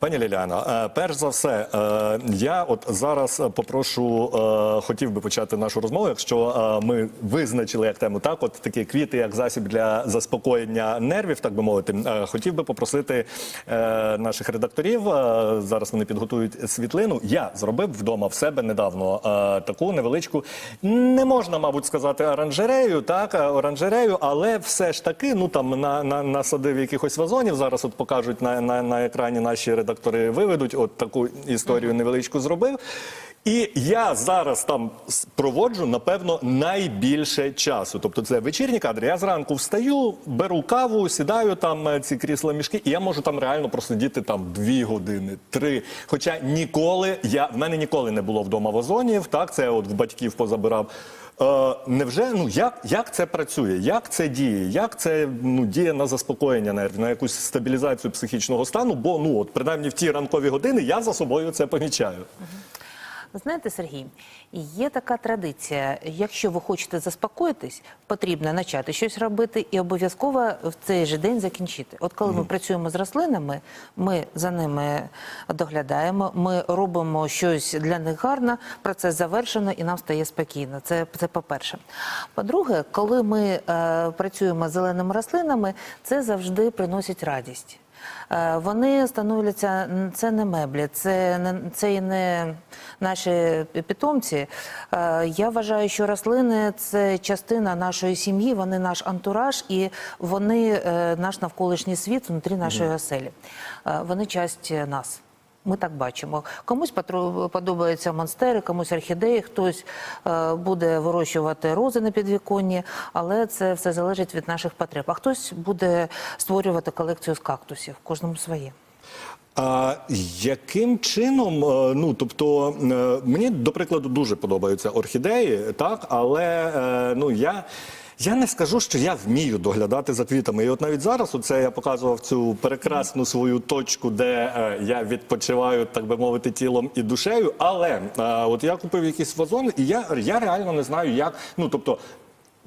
Пані Ліляна, е, перш за все, е, я от зараз попрошу, е, хотів би почати нашу розмову, якщо ми визначили як тему так, от такі квіти, як засіб для заспокоєння нервів, так би мовити. Хотів би попросити наших редакторів. Зараз вони підготують світлину. Я зробив вдома в себе недавно таку невеличку, не можна, мабуть, сказати оранжерею, так, оранжерею, але все ж таки, ну там на, на, насадив якихось вазонів. Зараз от покажуть на, на, на екрані наші редактори виведуть. От таку історію невеличку зробив. І я зараз там проводжу, напевно, найбільше часу. Тобто це вечірні кадри. Я зранку встаю, беру каву, сідаю там е, ці крісла мішки, і я можу там реально просидіти там дві години, три. Хоча ніколи я в мене ніколи не було вдома вазонів. Так, це я от в батьків позабирав. Е, невже ну як, як це працює? Як це діє? Як це ну діє на заспокоєння нервів, на якусь стабілізацію психічного стану? Бо ну от принаймні в ті ранкові години я за собою це помічаю. Ви знаєте, Сергій, є така традиція. Якщо ви хочете заспокоїтись, потрібно почати щось робити і обов'язково в цей же день закінчити. От коли ми працюємо з рослинами, ми за ними доглядаємо, ми робимо щось для них гарно, процес завершено і нам стає спокійно. Це, це по-перше. По-друге, коли ми е, працюємо з зеленими рослинами, це завжди приносить радість. Е, Вони становляться це не меблі, це не це і не наші питомці. Е, Я вважаю, що рослини це частина нашої сім'ї, вони наш антураж і вони е, наш навколишній світ внутрі нашої оселі. Вони часть нас. Ми так бачимо. Комусь подобаються монстери, комусь орхідеї, хтось е, буде вирощувати рози на підвіконні, але це все залежить від наших потреб. А хтось буде створювати колекцію з кактусів, кожному своє. А яким чином, е, ну тобто е, мені до прикладу дуже подобаються орхідеї, так, але ну я. Я не скажу, що я вмію доглядати за квітами. І от навіть зараз, оце я показував цю прекрасну свою точку, де е, я відпочиваю, так би мовити, тілом і душею. Але е, от я купив якийсь вазон, і я, я реально не знаю, як. Ну тобто,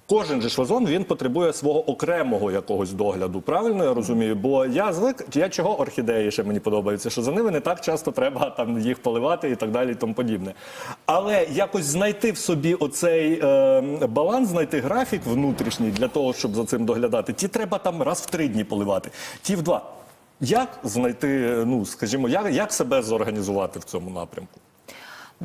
Кожен же ж він потребує свого окремого якогось догляду. Правильно я розумію? Бо я звик, я чого орхідеї ще мені подобається, що за ними не так часто треба там їх поливати і так далі, і тому подібне. Але якось знайти в собі оцей е, баланс, знайти графік внутрішній для того, щоб за цим доглядати. Ті треба там раз в три дні поливати, ті в два. Як знайти, ну скажімо, як, як себе зорганізувати в цьому напрямку?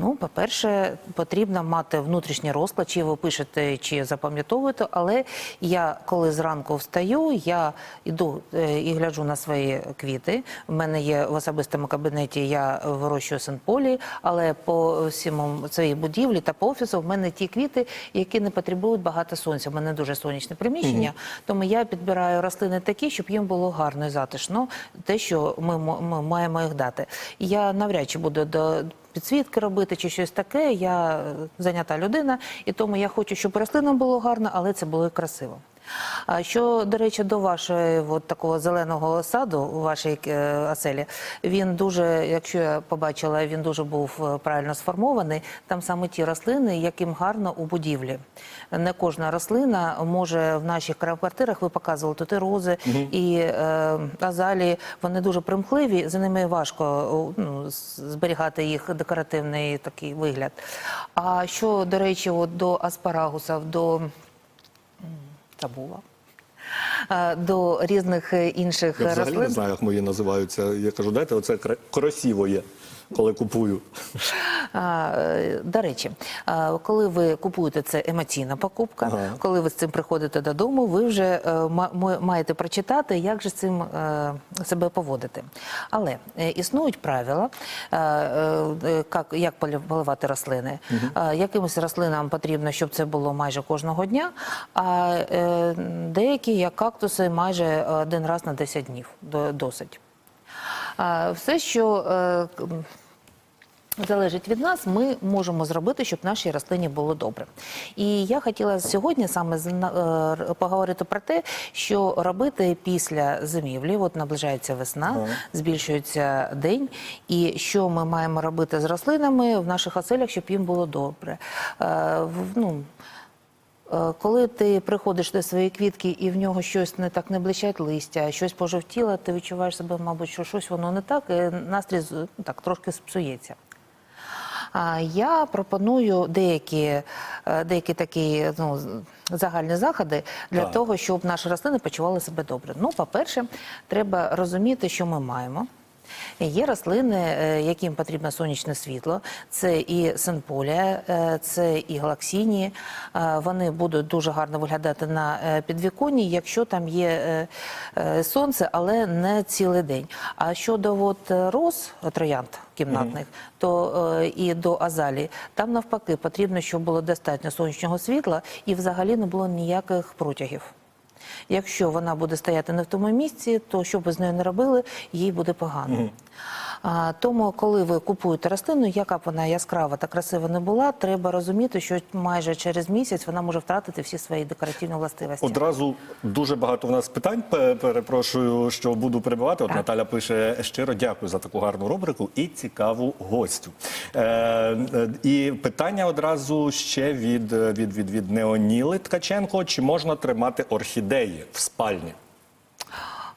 Ну, по-перше, потрібно мати внутрішній розклад, чи ви пишете, чи запам'ятовуєте. Але я, коли зранку встаю, я йду е, і гляджу на свої квіти. У мене є в особистому кабінеті, я вирощую синполі, але по всьому своїй будівлі та по офісу в мене ті квіти, які не потребують багато сонця. У мене дуже сонячне приміщення, тому я підбираю рослини такі, щоб їм було гарно і затишно, те, що ми, ми маємо їх дати. Я навряд чи буду до підсвітки робити чи щось таке. Я е, зайнята людина, і тому я хочу, щоб рослинам було гарно, але це було красиво. А що, до речі, до вашої от такого зеленого саду у вашій е, оселі, він дуже, якщо я побачила, він дуже був е, правильно сформований. Там саме ті рослини, яким гарно у будівлі. Не кожна рослина може в наших квартирах, ви показували тут і рози, і е, азалії, вони дуже примхливі, за ними важко ну, зберігати їх декоративний такий вигляд. А що, до речі, от до аспарагуса, до забула. Е, До різних е, інших Я взагалі не знаю, як мої називаються. Я кажу, дайте оце кра- красиво є, коли купую. А, е, До речі, коли ви купуєте це емоційна покупка, Ага. коли ви з цим приходите додому, ви вже е, маєте прочитати, як же з цим е, себе поводити. Але існують правила, як, поливати рослини. Е, Якимось рослинам потрібно, щоб це було майже кожного дня, а деякі, як кактуси, майже один раз на 10 днів до- досить. Все, що е, залежить від нас, ми можемо зробити, щоб нашій рослині було добре. І я хотіла сьогодні саме е, поговорити про те, що робити після зимівлі. От наближається весна, збільшується день, і що ми маємо робити з рослинами в наших оселях, щоб їм було добре. Е, ну, Коли ти приходиш до своєї квітки і в нього щось не так не блищать листя, щось пожовтіло, ти відчуваєш себе, мабуть, що щось воно не так, і настрій ну, так трошки псується. А я пропоную деякі, е, деякі такі ну, загальні заходи для Так. того, щоб наші рослини почували себе добре. Ну, по-перше, треба розуміти, що ми маємо. Є рослини, е, яким потрібно сонячне світло. Це і синполія, е, це і галаксінії. Е, Вони будуть дуже гарно виглядати на підвіконні, якщо там є сонце, але не цілий день. А щодо от роз троянд кімнатних, то е, і до азалії, там навпаки потрібно, щоб було достатньо сонячного світла і взагалі не було ніяких протягів. Якщо вона буде стояти не в тому місці, то що б з нею не робили, їй буде погано. А, тому, коли ви купуєте рослину, яка б вона яскрава та красива не була, треба розуміти, що майже через місяць вона може втратити всі свої декоративні властивості. Одразу дуже багато у нас питань. Перепрошую, що буду перебивати. От Так. Наталя пише щиро дякую за таку гарну рубрику і цікаву гостю. Е, е, і питання одразу ще від, від, від, від Неоніли Ткаченко: чи можна тримати орхідеї в спальні?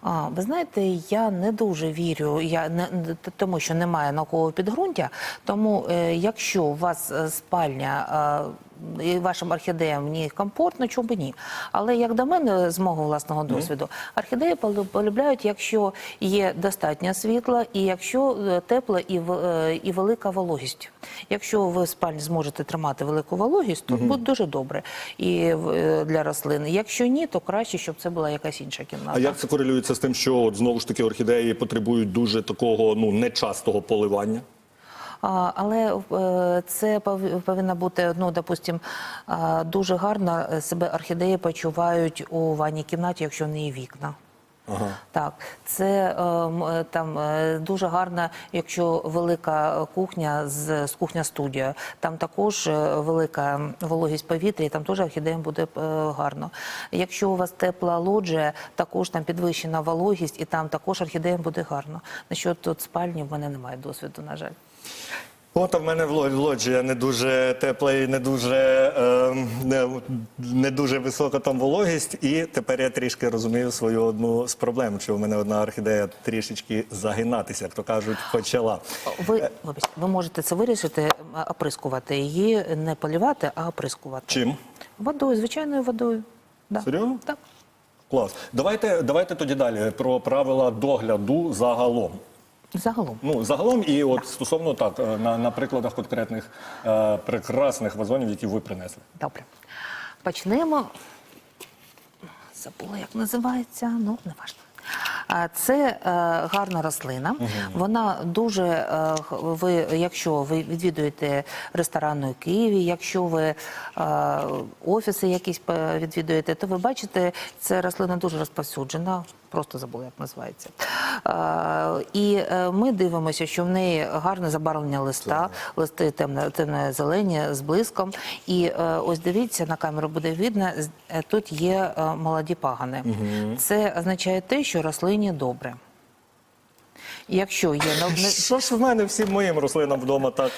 А, ви знаєте, я не дуже вірю, я не тому, що немає наукового підґрунтя. Тому, е, якщо у вас е, спальня е, і вашим орхідеям в ній комфортно, чому б ні? Але як до мене, з мого власного досвіду, орхідеї полюбляють, якщо є достатньо світла, і якщо е, тепла і, в- е, і велика вологість. Якщо ви в спальні зможете тримати велику вологість, то буде дуже добре і е, для рослин. Якщо ні, то краще, щоб це була якась інша кімната. А як це корелюється з тим, що от, знову ж таки орхідеї потребують дуже такого ну нечастого поливання? Але е, це повинна бути, ну, допустим, дуже гарно себе орхідеї почувають у ванній кімнаті, якщо в неї вікна. Ага. Так, це е, е, там е, дуже гарно, якщо велика кухня з, з кухня студія. Там також е, велика вологість повітря, і там теж орхідеям буде е, гарно. Якщо у вас тепла лоджія, також там підвищена вологість, і там також орхідеям буде гарно. Насчет тут спальні в мене немає досвіду, на жаль. От а в мене в лоджія не дуже тепла і не дуже, е, не, не дуже висока там вологість. І тепер я трішки розумію свою одну з проблем, що в мене одна орхідея трішечки загинатися, як то кажуть, почала. Ви, вибачте, ви можете це вирішити, оприскувати її, не полівати, а оприскувати. Чим? Водою, звичайною водою. Да. Серйозно? Так. Клас. Давайте, давайте тоді далі про правила догляду загалом. Загалом. Ну, загалом, і от стосовно так, е, на, на прикладах конкретних е, прекрасних вазонів, які ви принесли. Добре. Почнемо. Забула, як називається, ну, не важливо. Це е, гарна рослина. Вона дуже, е, ви, якщо ви відвідуєте ресторани у Києві, якщо ви е, офіси якісь по- відвідуєте, то ви бачите, це рослина дуже розповсюджена. Просто забула, як називається. І е, ми дивимося, що в неї гарне забарвлення листа, листи темно, темно-зелені з блиском. І е, ось дивіться, на камеру буде видно, е, тут є молоді пагани. Це означає те, що рослині добре. Якщо є не- Що ж в мене всім моїм рослинам вдома так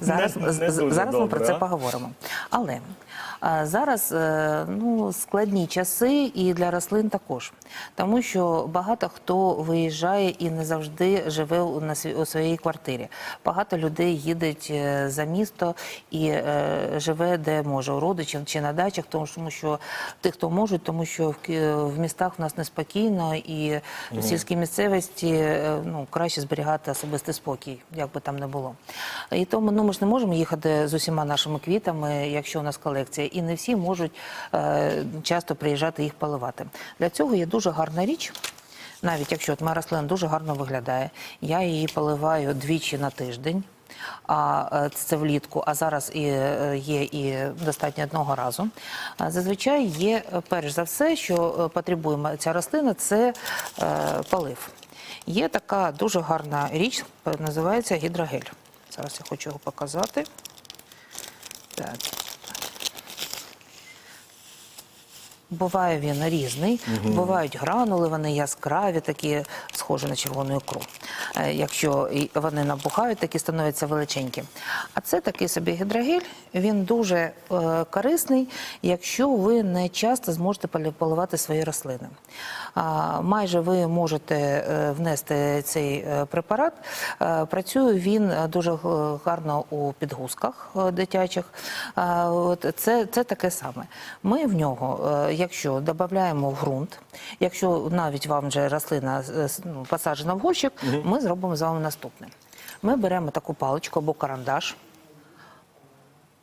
Зараз, не, не дуже зараз ми про це а? поговоримо. Але а, зараз е, ну, складні часи і для рослин також. Тому що багато хто виїжджає і не завжди живе у, на у своїй квартирі. Багато людей їдуть е, за місто і е, живе де може, у родичів чи на дачах, тому що- тих, хто можуть, тому що в, в містах в нас неспокійно і в сільській місцевості е, ну, краще зберігати особистий спокій, як би там не було. І тому ну, ми ж не можемо їхати з усіма нашими квітами, якщо у нас колекція, і не всі можуть е, часто приїжджати їх поливати. Для цього є дуже гарна річ. Навіть якщо от моя рослина дуже гарно виглядає, я її поливаю двічі на тиждень. А е, це влітку, а зараз і е, є і достатньо одного разу. Зазвичай є, перш за все, що потребує ця рослина, це полив. Є така дуже гарна річ, називається гідрогель. Зараз я хочу його показати. Так. Буває він різний, бувають гранули, вони яскраві, такі схожі на червону ікру. Е, якщо вони набухають, такі становляться величенькі. А це такий собі гідрогель. Він дуже е, корисний, якщо ви не часто зможете поливати свої рослини. Майже ви можете е, внести цей препарат. Працює він дуже гарно у підгузках дитячих. Це, це таке саме. Ми в нього, якщо додаємо в ґрунт, якщо навіть вам вже рослина ну, посаджена в горщик, ми зробимо з вами наступне. Ми беремо таку паличку або карандаш,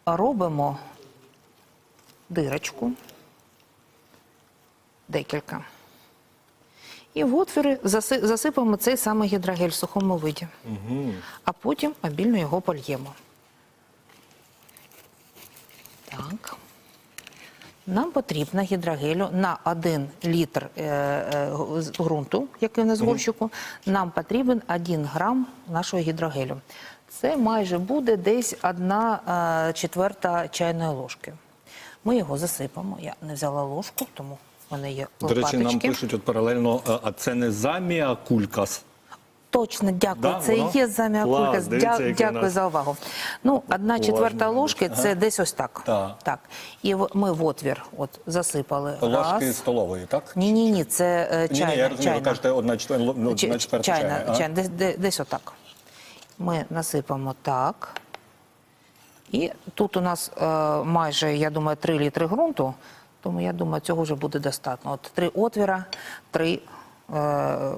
робимо дирочку, декілька. І в отвіри засипаємо цей самий гідрогель в сухому виді. А потім обільно його польємо. Так. Нам потрібно гідрогелю на 1 літр е, е, ґрунту, який у нас горщику, нам потрібен 1 грам нашого гідрогелю. Це майже буде десь 1 е, четверта чайної ложки. Ми його засипаємо. Я не взяла ложку, тому в мене є До речі, нам пишуть от паралельно, а це не замія кулькас. Точно, дякую. Да, це воно? є заміакулька. У Дякую нас за увагу. Ну, одна четверта ложки це десь ось так. Так. так. І ми в отвір от засипали. Ложки Раз. столової, так? Ні, ні, ні, це е, Ні, ні, я розумію, ви кажете одна четверта, ну, одна четверта чайна, чайна. чайна, десь, де- десь отак. Ми насипаємо так. І тут у нас е, майже, я думаю, 3 літри ґрунту, тому я думаю, цього вже буде достатньо. От три отвіра, три е,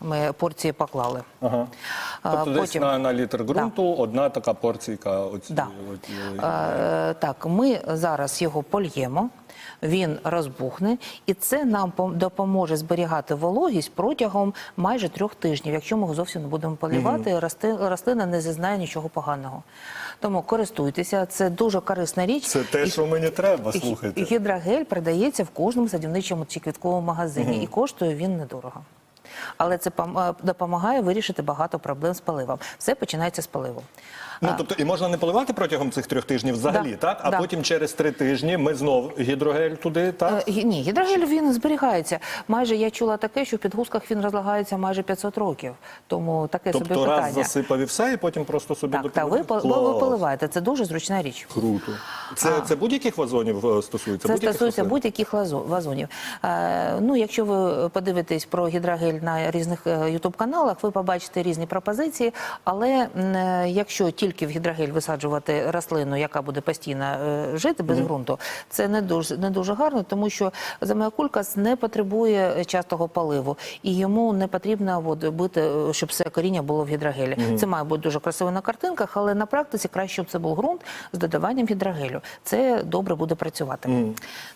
ми порції поклали. Ага. А, Тобто десь на, на літр ґрунту одна така порційка. Оці, Да. оці- Е, так, ми зараз його польємо, він розбухне, і це нам пом- допоможе зберігати вологість протягом майже трьох тижнів. Якщо ми його зовсім не будемо полівати, рости- рослина не зазнає нічого поганого. Тому користуйтеся, це дуже корисна річ. Це те, І- що мені треба, слухайте. Гідрогель продається в кожному садівничому чи квітковому магазині, і коштує він недорого. Але це е, допомагає вирішити багато проблем з паливом. Все починається з поливу. Ну, тобто, і можна не поливати протягом цих трьох тижнів взагалі, Да, так? А да. потім через три тижні ми знов гідрогель туди, так? Е, гі- Ні, гідрогель він зберігається. Майже я чула таке, що в підгузках він розлагається майже 500 років. Тому таке собі тобто питання. раз засипав і все, і потім просто собі Так, та ви, ви поливаєте. Це дуже зручна річ. Круто. Це, це будь-яких вазонів е, стосується? Це Будь-яких стосується рослин? будь-яких вазонів. Е, ну, якщо ви подивитесь про гідрогель на різних ютуб каналах, ви побачите різні пропозиції. Але м, е, якщо тільки в гідрогель висаджувати рослину, яка буде постійно е, жити без ґрунту, це не дуже не дуже гарно, тому що замеокулькас не потребує частого поливу, і йому не потрібно от, бути, е, щоб все коріння було в гідрогелі. Це має бути дуже красиво на картинках, але на практиці краще, щоб це був ґрунт з додаванням гідрогелю. Це добре буде працювати.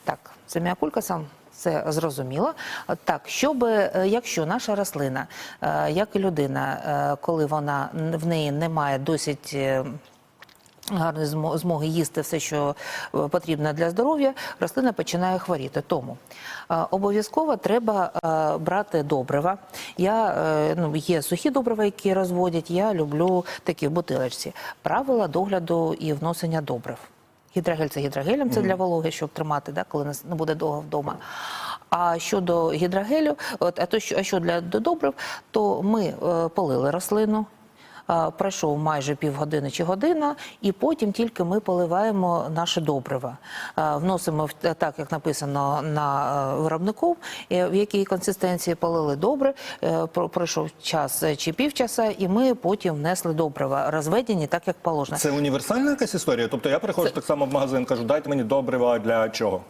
Так, заміакулькасом це зрозуміло. Так, щоб е, якщо наша рослина, е, як і людина, е, коли вона в неї немає досить. Гарної змоги їсти все, що потрібно для здоров'я, рослина починає хворіти. Тому обов'язково треба брати добрива. Я ну є сухі добрива, які розводять. Я люблю такі в бутилочці. Правила догляду і вносення добрив. Гідрогель це гідрогелем, це для вологи, щоб тримати, да, коли нас не буде довго вдома. А щодо гідрогелю, от, а то що, а що для до добрив, то ми е, полили рослину. Е, Пройшов майже півгодини чи година, і потім тільки ми поливаємо наше добриво. Е, Вносимо так, як написано на е, виробнику, в якій консистенції полили добре. Пройшов час чи півчаса, і ми потім внесли добрива, розведені так, як положено. Це універсальна якась історія? Тобто я приходжу так само в магазин, кажу, дайте мені добрива для чого?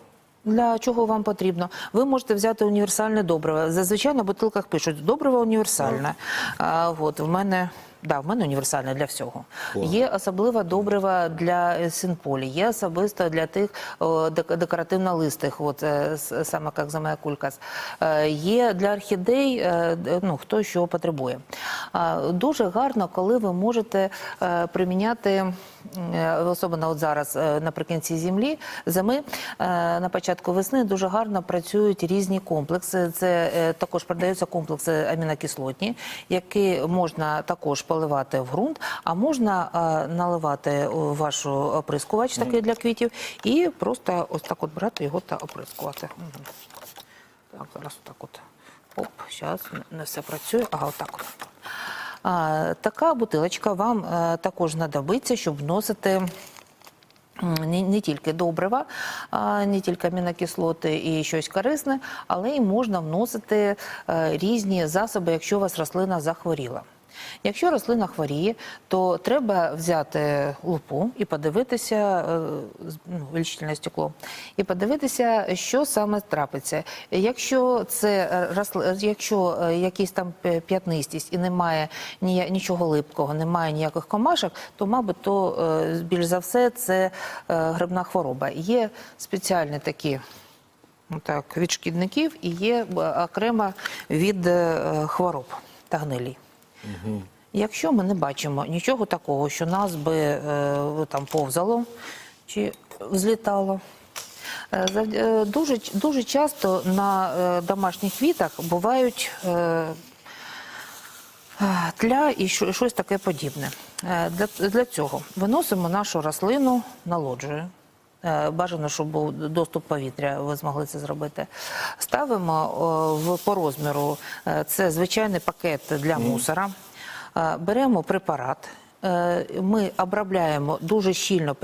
Для чого вам потрібно? Ви можете взяти універсальне добриво. Зазвичай на бутилках пишуть добриво універсальне. А, от в мене. Да, в мене універсальне для всього. Є особлива добрива для е, синполі, є особисто для тих о, декоративно-листих, от е, саме як замея кулькас. Е, Є для орхідей, ну хто що потребує. Дуже гарно, коли ви можете приміняти, особливо от зараз е, наприкінці зимі, зими, е, на початку весни дуже гарно працюють різні комплекси. Це е, також продаються комплекси амінокислотні, які можна також поливати в ґрунт, а можна е, наливати вашу оприскувач такий для квітів і просто ось так от брати його та оприскувати. Так, зараз отак от. Оп, зараз не все працює. Ага, отак от. Така бутилочка вам е, також знадобиться, щоб вносити. Не, не тільки добрива, не тільки амінокислоти і щось корисне, але й можна вносити е, різні засоби, якщо у вас рослина захворіла. Якщо рослина хворіє, то треба взяти лупу і подивитися е, з- ну, стекло, і подивитися, що саме трапиться. Якщо це е, якщо е, якісь там п'ятнистість і немає нічого липкого, немає ніяких комашок, то, мабуть, то е, більш за все це е, грибна хвороба. Є спеціальні такі. ну, Так, від шкідників і є е, окремо від е, хвороб та гнилі. Якщо ми не бачимо нічого такого, що нас би е, там повзало чи взлітало, е, е, дуже, дуже часто на домашніх квітах бувають тля і щось таке подібне. Для, для цього виносимо нашу рослину на лоджію. Е, Бажано, щоб був доступ повітря, ви змогли це зробити. Ставимо в, по розміру, е, це звичайний пакет для мусора. Е, Беремо препарат. Ми обробляємо дуже щільно,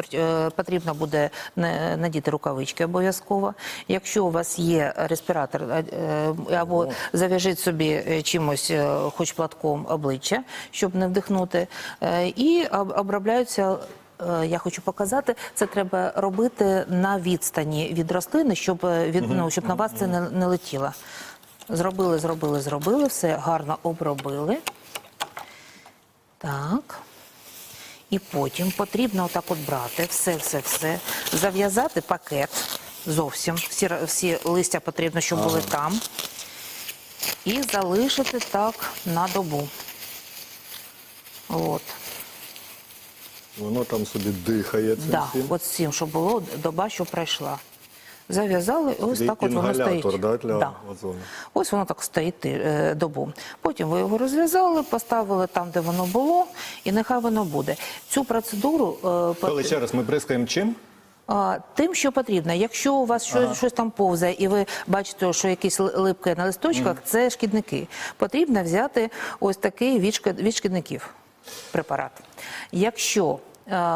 потрібно буде на- надіти рукавички обов'язково. Якщо у вас є респіратор, або зав'яжіть собі чимось, хоч платком обличчя, щоб не вдихнути. І обробляються. Е, Я хочу показати, це треба робити на відстані від рослини, щоб е, від ну, щоб на вас це не, не летіло. Зробили, зробили, зробили, все гарно обробили. Так. І потім потрібно отак от брати все, все, все, зав'язати пакет зовсім. Всі, всі листя потрібно, щоб були там. І залишити так на добу. От. Воно там собі дихає цим Да, всім. от з цим, щоб було доба, що пройшла. Зав'язали, і ось Такий так от воно інгалятор, стоїть. да, для Да. озону. Ось воно так стоїть е, добу. Потім ви його розв'язали, поставили там, де воно було, і нехай воно буде. Цю процедуру е, пот- ще раз ми бризкаємо чим? а, Тим, що потрібно. Якщо у вас щось, щось там повзає, і ви бачите, що якісь ли- липке на листочках, це шкідники. Потрібно взяти ось такий від, шкід- від шкідників препарат. Якщо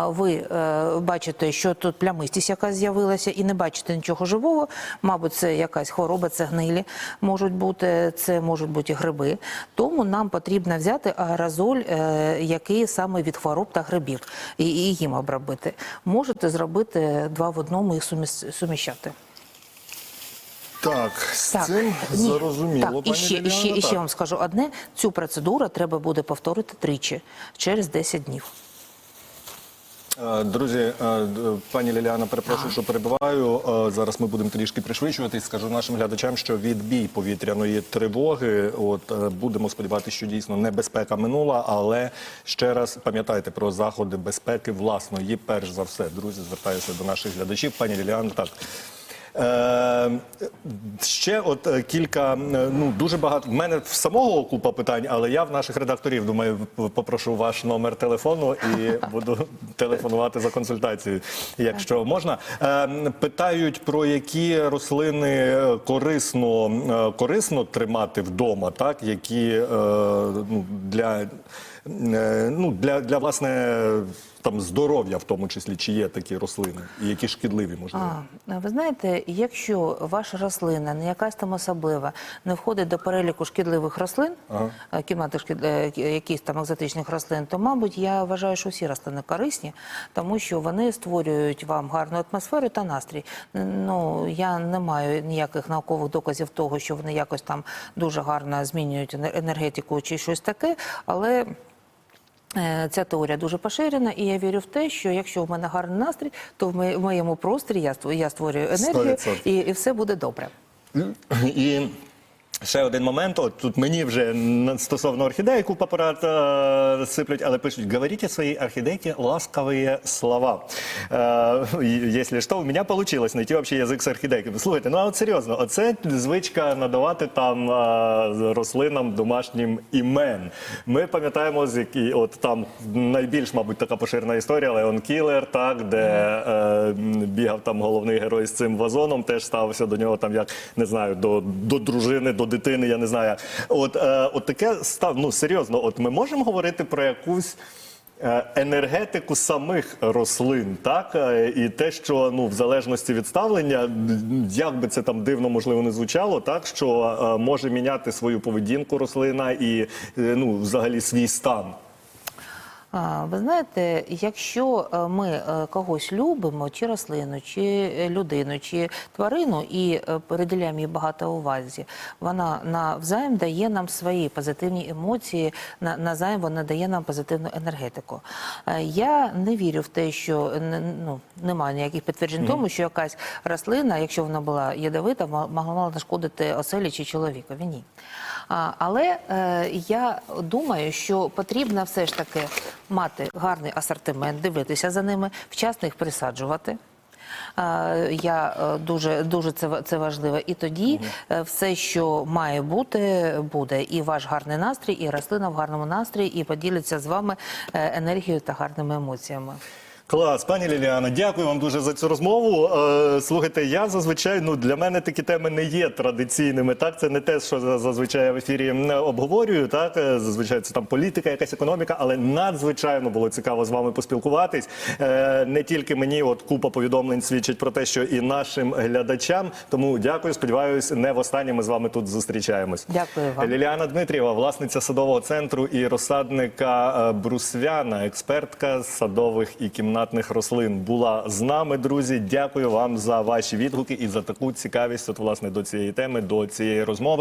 ви е, бачите, що тут плямистість якась з'явилася, і не бачите нічого живого, мабуть, це якась хвороба, це гнилі можуть бути, це можуть бути гриби. Тому нам потрібно взяти аерозоль, е, який саме від хвороб та грибів, і, і їм обробити. Можете зробити два в одному суміс- суміщати. Так, з Так, цим ні. зрозуміло. Так, пані ще, і, ще, і ще так. вам скажу одне: цю процедуру треба буде повторити тричі через 10 днів. Е, Друзі, е, пані Ліліана, перепрошую, що перебиваю. Е, Зараз ми будемо трішки пришвидшуватись. Скажу нашим глядачам, що відбій повітряної тривоги. От будемо сподіватися, що дійсно небезпека минула, але ще раз пам'ятайте про заходи безпеки власної. Перш за все, друзі, звертаюся до наших глядачів. Пані Ліліана, так. Е, ще от е, кілька, е, ну дуже багато. В мене в самого купа питань, але я в наших редакторів думаю, попрошу ваш номер телефону і буду телефонувати за консультацією, якщо можна. Е, питають про які рослини е, корисно, корисно тримати вдома, так які е, ну, для, ну, для, для власне там здоров'я, в тому числі, чи є такі рослини, і які шкідливі можливо. А, ви знаєте, якщо ваша рослина не якась там особлива, не входить до переліку шкідливих рослин, е, кімнатних шкід... е, якихось там екзотичних рослин, то, мабуть, я вважаю, що всі рослини корисні, тому що вони створюють вам гарну атмосферу та настрій. Ну, я не маю ніяких наукових доказів того, що вони якось там дуже гарно змінюють енер- енергетику чи щось таке, але. Е, Ця теорія дуже поширена, і я вірю в те, що якщо в мене гарний настрій, то в моєму просторі я створ- я створюю енергію, 100%. і, і все буде добре. І ще один момент. От тут мені вже стосовно орхідеї купа порад е, сиплють, але пишуть: говорите своїй орхідейке ласкові слова. Е, Якщо що, у мене вийшло знайти вообще язик з орхідейками. Слухайте, ну а от серйозно, оце звичка надавати там е, рослинам домашнім імен. Ми пам'ятаємо, з які от там найбільш, мабуть, така поширена історія, Леон Кілер, так, де бігав там головний герой з цим вазоном, теж ставився до нього там як не знаю, до, до дружини, до дитини, я не знаю. От, е, от таке став, ну серйозно, от ми можемо говорити про якусь. е, Енергетику самих рослин, так Е, і те, що ну в залежності від ставлення, як би це там дивно можливо не звучало, так що е, може міняти свою поведінку рослина і ну взагалі свій стан. Ви знаєте, якщо е, ми е, когось любимо, чи рослину, чи е, людину, чи тварину, і приділяємо їй багато увазі, вона навзаєм дає нам свої позитивні емоції, на- навзаєм вона дає нам позитивну енергетику. Я не вірю в те, що не- ну, немає ніяких підтверджень тому, що якась рослина, якщо вона була ядовита, мо- могла нашкодити оселі чи чоловікові. Ні. Але е, я думаю, що потрібно все ж таки мати гарний асортимент, дивитися за ними, вчасно їх присаджувати. Я е, дуже дуже це це важливо. І тоді е, все, що має бути, буде. І ваш гарний настрій, і рослина в гарному настрої, і поділяться з вами енергією та гарними емоціями. Клас, пані Ліліана, дякую вам дуже за цю розмову. Е, слухайте, я зазвичай ну для мене такі теми не є традиційними. Так, це не те, що зазвичай я в ефірі обговорюю. Так, Е, зазвичай це там політика, якась економіка, але надзвичайно було цікаво з вами поспілкуватись. Е, не тільки мені, от купа повідомлень свідчить про те, що і нашим глядачам. Тому дякую. Сподіваюсь, не востаннє ми з вами тут зустрічаємось. Дякую вам. Ліліана Дмитрієва, власниця садового центру і розсадника Брусвяна, експертка садових і кімнатних рослин, була з нами, друзі. Дякую вам за ваші відгуки і за таку цікавість, от власне до цієї теми, до цієї розмови.